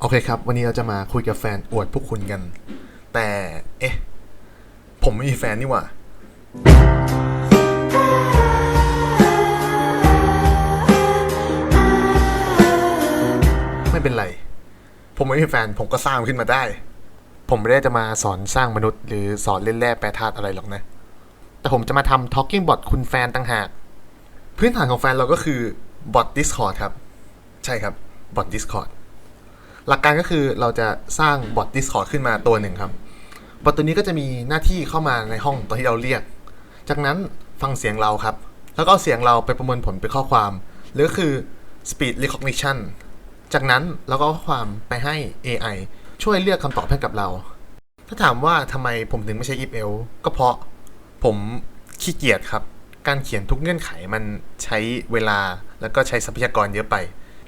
โอเคครับ วันนี้เราจะมาคุยกับแฟนอวดพวกคุณกัน แต่ เอ๊ะ ผมไม่มีแฟนนี่หว่า ไม่เป็นไร ผมไม่มีแฟน ผมก็สร้างขึ้นมาได้ ผมไม่ได้จะมาสอนสร้างมนุษย์ หรือสอนเล่นแร่แปรธาตุอะไรหรอกนะ แต่ผมจะมาทำ Talking Bot คุณแฟนต่างหาก พื้นฐานของแฟนเราก็คือบอท Discord ครับ ใช่ครับบอท Discord หลักการก็คือเราจะสร้างบอท Discord ขึ้นมาตัวหนึ่งครับบอทตัวนี้ก็จะมีหน้าที่เข้ามาในห้องตอนที่เราเรียก จากนั้นฟังเสียงเราครับ แล้วก็เอาเสียงเราไปประมวลผลเป็นข้อความ หรือคือ speed recognition จากนั้นเราก็เอาข้อความไปให้ AI ช่วยเลือกคำตอบให้กับเรา ถ้าถามว่าทำไมผมถึงไม่ใช้ if else ก็เพราะผมขี้เกียจครับ การเขียนทุกเงื่อนไขมันใช้เวลาแล้วก็ใช้ทรัพยากรเยอะไป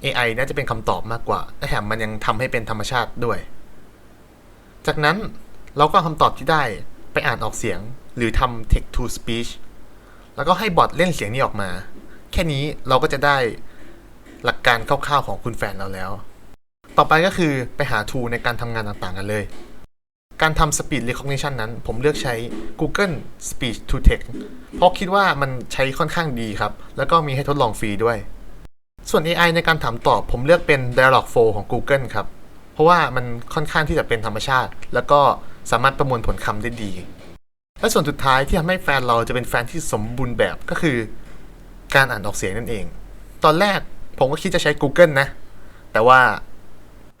AI น่าจะเป็นคำตอบมากกว่าและแถมมันยังทำให้เป็นธรรมชาติด้วย จากนั้นเราก็เอาคำตอบที่ได้ไปอ่านออกเสียงหรือทำ text to speech แล้วก็ให้บอทเล่นเสียงนี้ออกมา แค่นี้เราก็จะได้หลักการคร่าวๆของคุณแฟนเราแล้ว ต่อไปก็คือไปหา tool ในการทำงานต่างๆกันเลย การทำ speed recognition นั้น ผมเลือกใช้ Google Speech to Text เพราะคิดว่ามันใช้ค่อนข้างดีครับ แล้วก็มีให้ทดลองฟรีด้วย ส่วน AI ในการถามตอบผมเลือกเป็น Dialog 4ของ Google ครับ เพราะว่ามันค่อนข้างที่จะเป็นธรรมชาติ แล้วก็สามารถประมวลผลคำได้ดี และส่วนสุดท้ายที่ทำให้แฟนเราจะเป็นแฟนที่สมบูรณ์แบบก็คือ การอ่านออกเสียงนั่นเอง ตอนแรกผมก็คิดจะใช้ Google นะ แต่ว่า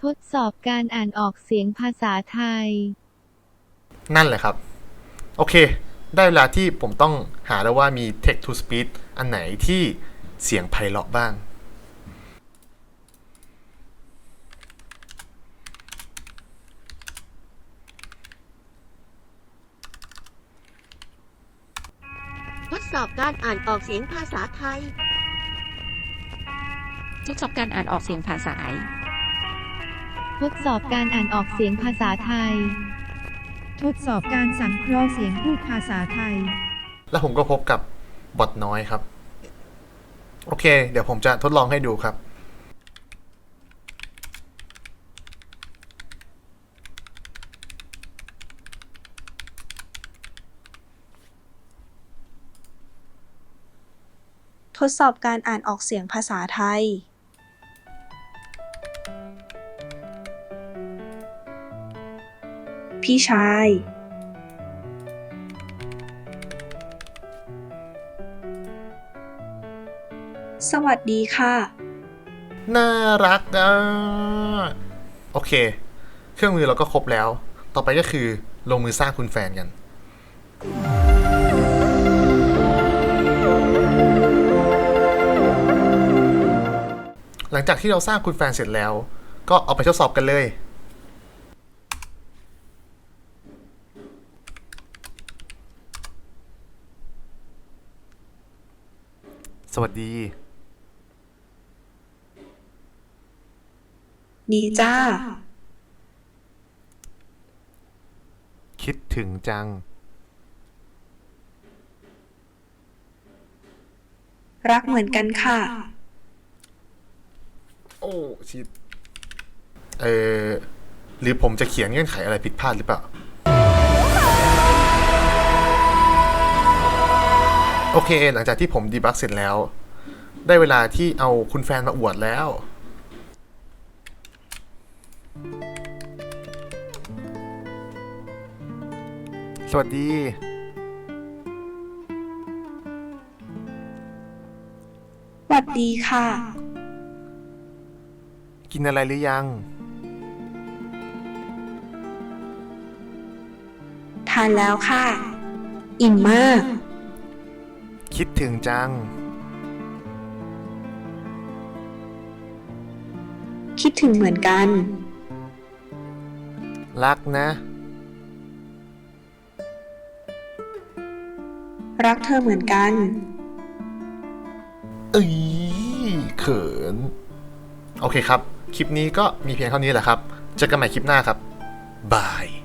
ทดสอบการอ่านออกเสียงภาษาไทย นั่นแหละครับ โอเค ได้เวลาที่ผมต้องหาแล้วว่ามี text to speech อันไหนที่เสียงไพเราะบ้าง ทดสอบการอ่านออกเสียงภาษาไทย ทดสอบการอ่านออกเสียงภาษาไทย ทดสอบการอ่านออกเสียงภาษาไทย ทดสอบการสังเคราะห์เสียงพูดภาษาไทย แล้วผมก็พบกับบอทน้อยครับ โอเค เดี๋ยวผมจะทดลองให้ดูครับ ทดสอบการอ่านออกเสียงภาษาไทยพี่ชาย สวัสดีค่ะ น่ารักอะโอเค เครื่องมือเราก็ครบแล้ว ต่อไปก็คือลงมือสร้างคุณแฟนกัน ลังจากที่เราสร้างคุณแฟนเสร็จแล้ว ก็เอาไปทดสอบกันเลย สวัสดี ดีจ้า คิดถึงจัง รักเหมือนกันค่ะโอ้ ชิดเออหรือผมจะเขียนเงื่อนไขอะไรผิดพลาดหรือเปล่า โอเค หลังจากที่ผมดีบักเสร็จแล้ว ได้เวลาที่เอาคุณแฟนมาอวดแล้ว สวัสดีสวัสดีค่ะ กินอะไรหรือยัง ทานแล้วค่ะ อิ่มมาก คิดถึงจัง คิดถึงเหมือนกัน รักนะ รักเธอเหมือนกัน เอ้ยเขิน โอเคครับ คลิปนี้ก็มีเพียงเท่านี้แหละครับเจอกันใหม่คลิปหน้าครับบาย